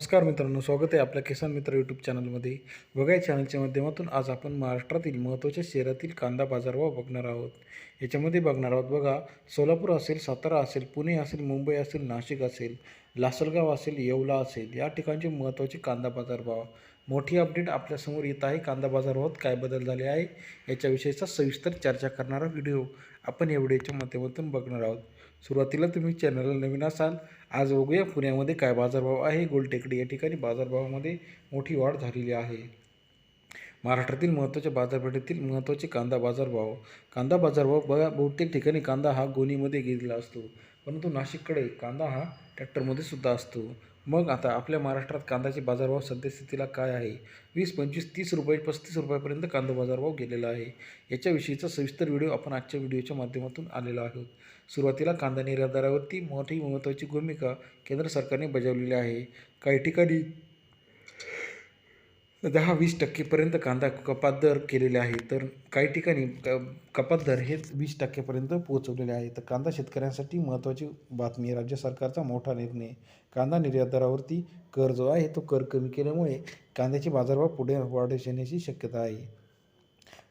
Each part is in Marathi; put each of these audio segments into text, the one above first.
नमस्कार मित्रांनो स्वागत आहे आपल्या किसान मित्र यूट्यूब चॅनलमध्ये बघा चॅनलच्या माध्यमातून आज आपण महाराष्ट्रातील महत्त्वाच्या शहरातील कांदा बाजारभाव बघणार आहोत. याच्यामध्ये बघणार आहोत बघा सोलापूर असेल सातारा असेल पुणे असेल मुंबई असेल नाशिक असेल लासलगाव असेल येवला असेल या ठिकाणचे महत्त्वाचे कांदा बाजारभाव. मोठी अपडेट आपल्यासमोर येत आहे कांदा बाजारभावात काय बदल झाले आहे याच्याविषयीचा सविस्तर चर्चा करणारा व्हिडिओ आपण या व्हिडिओच्या माध्यमातून बघणार आहोत. सुरुवातीला तुम्ही चॅनलला नवीन असाल आज बघूया पुण्यामध्ये काय बाजारभाव आहे. गोलटेकडी या ठिकाणी बाजारभावामध्ये मोठी वाढ झालेली आहे. महाराष्ट्रातील महत्त्वाच्या बाजारपेठेतील महत्त्वाचे कांदा बाजारभाव. कांदा बाजारभाव बघा बहुतेक ठिकाणी कांदा हा गोणीमध्ये गेलेला असतो. परंतु नाशिककडे कांदा हा ट्रॅक्टरमध्ये सुद्धा असतो. मग आता आपल्या महाराष्ट्रात कांद्याचे बाजारभाव सद्यस्थितीला काय आहे? वीस पंचवीस तीस रुपये पस्तीस रुपयापर्यंत कांदा बाजारभाव गेलेला आहे. याच्याविषयीचा सविस्तर व्हिडिओ आपण आजच्या व्हिडिओच्या माध्यमातून आलेलो आहोत. सुरुवातीला कांदा निर्यातदारावरती मोठी महत्त्वाची भूमिका केंद्र सरकारने बजावलेली आहे. काही ठिकाणी दहा वीस टक्केपर्यंत कांदा कपात दर केलेले आहे. तर काही ठिकाणी क कपात दर हे वीस टक्केपर्यंत पोहोचवलेले आहे. तर कांदा शेतकऱ्यांसाठी महत्त्वाची बातमी राज्य सरकारचा मोठा निर्णय. कांदा निर्यातदारावरती कर जो आहे तो कर कमी केल्यामुळे कांद्याचे बाजारभाव पुढे वाढ येण्याची शक्यता आहे.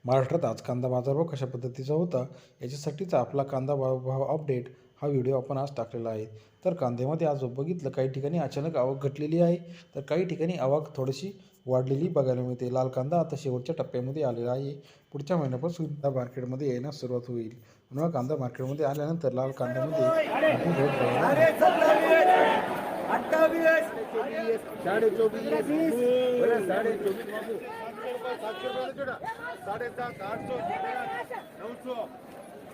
महाराष्ट्रात आज कांदा बाजारभाव कशा पद्धतीचा होता याच्यासाठीचा आपला कांदा भाव भाव अपडेट हा व्हिडिओ आपण आज टाकलेला आहे तर कांद्यामध्ये आज बघितलं काही ठिकाणी अचानक आवक घटलेली आहे तर काही ठिकाणी आवक थोडीशी वाढलेली बघायला मिळते लाल कांदा आता शेवटच्या टप्प्यामध्ये आलेला आहे पुढच्या महिन्यापासून हा मार्केटमध्ये येण्यास सुरुवात होईल म्हणून कांदा मार्केटमध्ये आल्यानंतर लाल कांद्यामध्ये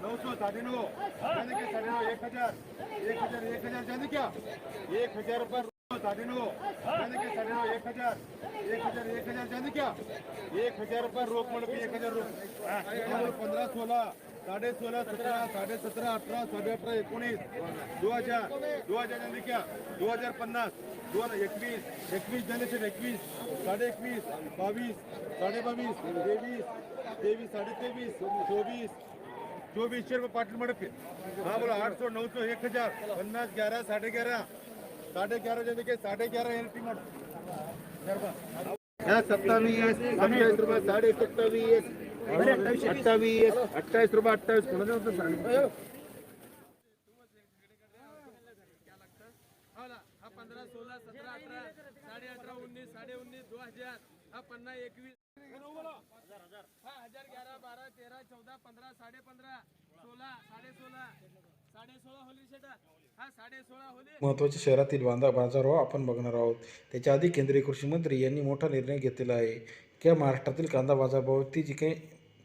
मोठी घट बघायला मिळते. अठ्ठावीस साडे चोवीस साडे चोवीस सातशे रुपये साडेसात आठशे नऊशे नऊशे साडे नऊ साडे नऊ एक हजार एक हजार एक हजार जाने क्या? एक हजार रुपये साडे नऊ जाने के साडे नऊ एक हजार एक हजार एक हजार जाने क्या? एक हजार रुपये रोख म्हणून एक हजार रोख पंधरा सोळा साडे सोळा सतरा साडे सतरा अठरा साडे अठरा एकोणीस दो हजार दो हजार जाने क्या? दो हजार पन्नास दोन एकवीस एकवीस जाने से एकवीस साडे एकवीस बावीस साडे बावीस तेवीस तेवीस साडे तेवीस चोवीस चोवीसशे रुपये पाटील मडक हा बोला आठ सौ नऊ सौ एक हजार पन्नास ग्यारह साढ़े ग्यारह। साढ़े ग्यारह जने के साढ़े ग्यारह एल टी सत्तावीस सत्तावीस रुपये साडे सत्तावीस अठ्ठावीस अठ्ठावीस रुपये अठ्ठावीस कोणाचं होतं सांग हा पंधरा सोळा सतरा अठरा साडे अठरा उन्नीस साडे उन्नीस दो हजार हा पन्नास एकवीस हा हजार ग्यारह बारा चौदा पंधरा साडे पंधरा सोळा साडे सोळा साडे सोळा होली शेटा. हा साडे सोळा होली. महत्त्वाच्या शहरातील बांधा बाजारभाव हो, आपण बघणार आहोत. त्याच्या आधी केंद्रीय कृषी मंत्री यांनी मोठा निर्णय घेतलेला आहे. किंवा महाराष्ट्रातील कांदा बाजारभावावरती जी काही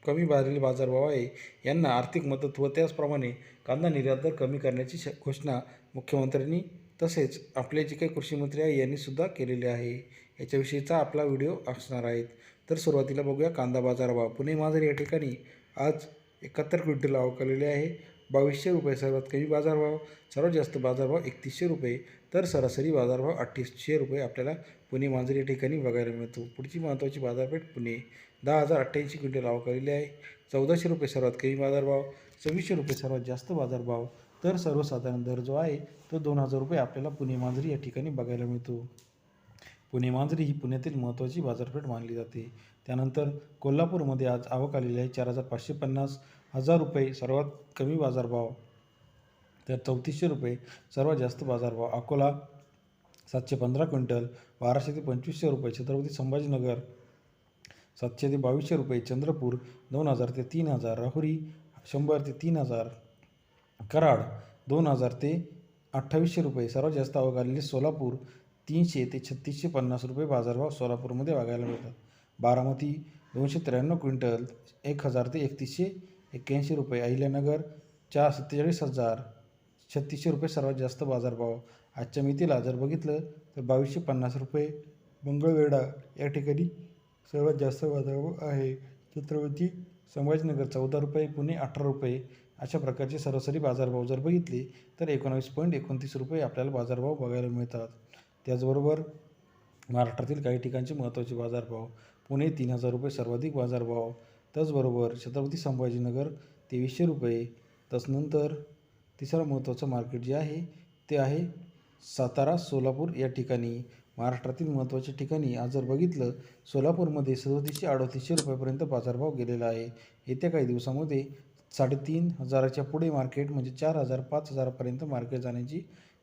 कमी बाजलेले बाजारभाव आहे यांना आर्थिक मदत व त्याचप्रमाणे कांदा निर्यात दर कमी करण्याची श घोषणा मुख्यमंत्र्यांनी तसेच आपले जे काही कृषी मंत्री आहे यांनीसुद्धा केलेले आहे. याच्याविषयीचा आपला व्हिडिओ असणार आहेत. तर सुरुवातीला बघूया कांदा बाजारभाव. पुणे मांजर या ठिकाणी आज एकाहत्तर क्विंटल आवक आलेली आहे. बावीसशे रुपये सर्वात कमी बाजारभाव सर्वात जास्त बाजारभाव एकतीसशे रुपये. तर सरासरी बाजारभाव अठ्ठीसशे रुपये आपल्याला पुणे मांजरी या ठिकाणी बघायला मिळतो. पुढची महत्त्वाची बाजारपेठ पुणे. दहा हजार अठ्ठ्याऐंशी क्विंटल आवक आलेली आहे. चौदाशे रुपये सर्वात कमी बाजारभाव सव्वीसशे रुपये सर्वात जास्त बाजारभाव. तर सर्वसाधारण दर जो आहे तो दोन हजार रुपये आपल्याला पुणे मांजरी या ठिकाणी बघायला मिळतो. पुणे मांजरी ही पुण्यातील महत्त्वाची बाजारपेठ मानली जाते. त्यानंतर कोल्हापूरमध्ये आज आवक आलेली आहे. चार हजार पाचशे पन्नास हजार रुपये सर्वात कमी बाजारभाव तर चौतीसशे रुपये सर्वात जास्त बाजारभाव. अकोला सातशे पंधरा क्विंटल बाराशे ते पंचवीसशे रुपये. छत्रपती संभाजीनगर सातशे ते बावीसशे रुपये. चंद्रपूर दोन हजार ते तीन हजार. राहुरी शंभर ते तीन हजार. कराड दोन हजार ते अठ्ठावीसशे रुपये. सर्वात जास्त आवक आलेली सोलापूर तीनशे ते छत्तीसशे पन्नास रुपये बाजारभाव सोलापूरमध्ये बघायला मिळतात. बारामती दोनशे त्र्याण्णव क्विंटल एक हजार ते एकतीसशे एक्क्याऐंशी रुपये. अहिल्यानगर चार सत्तेचाळीस हजार छत्तीसशे रुपये सर्वात जास्त बाजारभाव. आजच्या मितीला जर बघितलं तर बावीसशे पन्नास रुपये मंगळवेढा या ठिकाणी सर्वात जास्त बाजारभाव आहे. छत्रपती संभाजीनगर चौदा रुपये पुणे अठरा रुपये अशा प्रकारचे सरासरी बाजारभाव जर बघितले तर एकोणावीस पॉईंट एकोणतीस रुपये आपल्याला बाजारभाव बघायला मिळतात. त्याचबरोबर महाराष्ट्रातील काही ठिकाणचे महत्त्वाचे बाजारभाव. पुणे तीन हजार रुपये सर्वाधिक बाजारभाव. त्याचबरोबर छत्रपती संभाजीनगर तेवीसशे रुपये. तसनंतर तिसरा महत्त्वाचं मार्केट जे आहे ते आहे सातारा सोलापूर या ठिकाणी. महाराष्ट्रातील महत्त्वाच्या ठिकाणी आज जर बघितलं सोलापूरमध्ये सदोतीसशे अडतीसशे रुपयापर्यंत बाजारभाव गेलेला आहे. येत्या काही दिवसामध्ये साडेतीन हजाराच्या पुढे मार्केट म्हणजे चार हजार पाच हजारापर्यंत मार्केट जाण्याची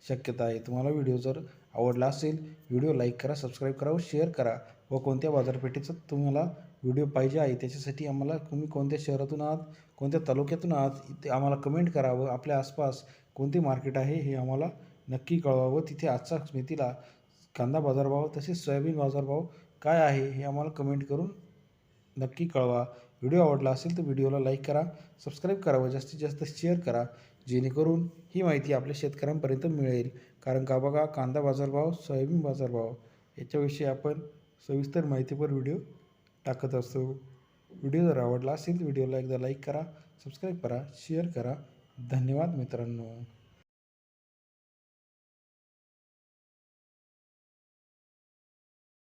शक्यता आहे. तुम्हाला व्हिडिओ जर आवडला असेल व्हिडिओ लाईक करा सबस्क्राईब करा व शेअर करा व कोणत्या बाजारपेठेचा तुम्हाला व्हिडिओ पाहिजे आहे त्याच्यासाठी आम्हाला तुम्ही कोणत्या शहरातून आहात कोणत्या तालुक्यातून आहात ते आम्हाला कमेंट करा व आपल्या आसपास कोणते मार्केट आहे हे आम्हाला नक्की कळवा व तिथे आजचा स्मितीला कांदा बाजारभाव तसेच सोयाबीन बाजारभाव काय आहे हे आम्हाला कमेंट करून नक्की कळवा. व्हिडिओ आवडला असेल तर व्हिडिओला लाईक करा सबस्क्राईब करा व जास्तीत जास्त शेअर करा जेणेकरून ही माहिती आपल्या शेतकऱ्यांपर्यंत मिळेल. कारण का बघा कांदा बाजारभाव सोयाबीन बाजारभाव याच्याविषयी आपण सविस्तर माहितीपर व्हिडिओ टाकत असतो. व्हिडिओ जर आवडला असेल तर व्हिडिओला एकदा लाईक करा सबस्क्राईब करा शेअर करा. धन्यवाद मित्रांनो.